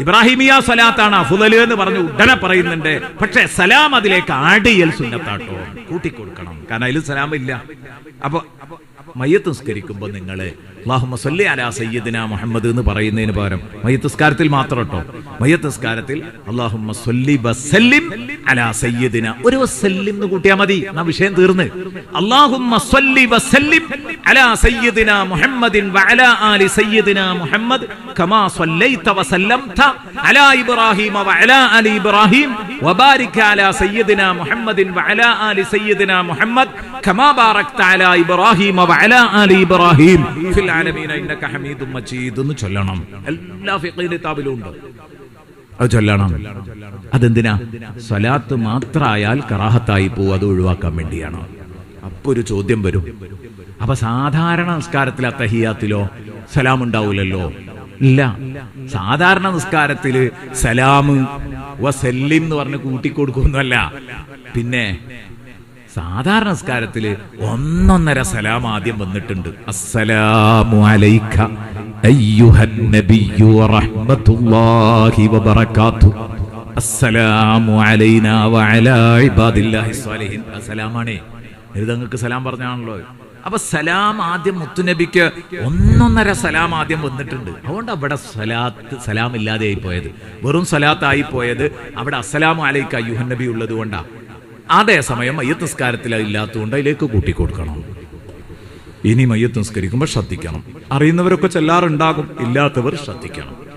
ഇബ്രാഹിമിയ സലാത്താണ് അഫുദൽ എന്ന് പറഞ്ഞു ഉടനെ പറയുന്നുണ്ട്. പക്ഷെ സലാം അതിലേക്ക് ആടിയൽ സുന്നത്താട്ടോ. കൂട്ടിക്കൊടുക്കണം. കാരണം അതിൽ സലാം ഇല്ല അപ്പൊ മയ്യത്ത് നിസ്കരിക്കുമ്പോ നിങ്ങൾ അള്ളാഹുമ്മ സല്ലി അലാ സയ്യിദിന മുഹമ്മദ് എന്ന് പറയുന്നതിന് പകരം മയ്യത്ത് നിസ്കാരത്തിൽ മാത്രം കേട്ടോ. മയ്യത്ത് നിസ്കാരത്തിൽ അള്ളാഹുമ്മ സല്ലി വസല്ലിം അലാ സയ്യദിന. ഒരു വസല്ലിം എന്ന് കൂട്ടിയാൽ മതി. എന്നാ വിഷയം തീർന്ന്. അള്ളാഹുമ സല്ലി വസല്ലിം അലാ സയ്യദിന മുഹമ്മദിൻ വഅലാ ആലി സയ്യദിന മുഹമ്മദ് കമാ സല്ലൈത വസല്ലംത അലാ ഇബ്രാഹിം വഅലാ ആലി ഇബ്രാഹിം വബാരിക അലാ സയ്യദിന മുഹമ്മദിൻ വഅലാ ആലി സയ്യദിന മുഹമ്മദ് കമാ ബാറക്ത അലാ ഇബ്രാഹിം വഅലാ ആലി ഇബ്രാഹിം. ഫിൽ ആലമീന ഇന്നക ഹമീദും മജീദ് എന്ന് ചൊല്ലണം. എല്ലാ ഫിഖീ കിതാബിലും ഉണ്ട്. അത് ചൊല്ലണം. അതെന്തിനാ? സ്വലാത്ത് മാത്രമായാൽ കറാഹത്തായി പോവും അത് ഒഴിവാക്കാൻ വേണ്ടിയാണ്. അപ്പൊ ഒരു ചോദ്യം വരും. അപ്പൊ സാധാരണ നിസ്കാരത്തിൽ അത്തഹിയാത്തിലോ സലാം ഉണ്ടാവൂലല്ലോ? ഇല്ല. സാധാരണ നിസ്കാരത്തിൽ സലാം വസല്ലിം എന്ന് പറഞ്ഞ് കൂട്ടിക്കൊടുക്കുന്നല്ല പിന്നെ സാധാരണ സംസ്കാരത്തിൽ ഒന്നൊന്നര സലാം ആദ്യം വന്നിട്ടുണ്ട്. അസ്സലാമു അലൈക അയ്യുഹൻ നബിയ്യു വറഹ്മത്തുള്ളാഹി വബറകാത്തു. അസ്സലാമു വഅലാ ഇബാദില്ലാഹി സലാം പറഞ്ഞാണല്ലോ അപ്പൊ സലാം ആദ്യം മുത്തുനബിക്ക് ഒന്നൊന്നര സലാം ആദ്യം വന്നിട്ടുണ്ട്. അതുകൊണ്ട് അവിടെ സലാത്ത് സലാം ഇല്ലാതെ ആയി പോയത്. വെറും സലാത്തായി പോയത്. അവിടെ അസ്സലാമു അലൈക്ക യുഹൻ നബി ഉള്ളത് കൊണ്ടാ അതേസമയം മയ്യത്ത് നിസ്കാരത്തിൽ ഇല്ലാത്തതുകൊണ്ട് അതിലേക്ക് കൂട്ടിക്കൊടുക്കണം. ഇനി മയ്യത്ത് നിസ്കരിക്കുമ്പോൾ ശ്രദ്ധിക്കണം. അറിയുന്നവരൊക്കെ ചെല്ലാറുണ്ടാകും ഇല്ലാത്തവർ ശ്രദ്ധിക്കണം.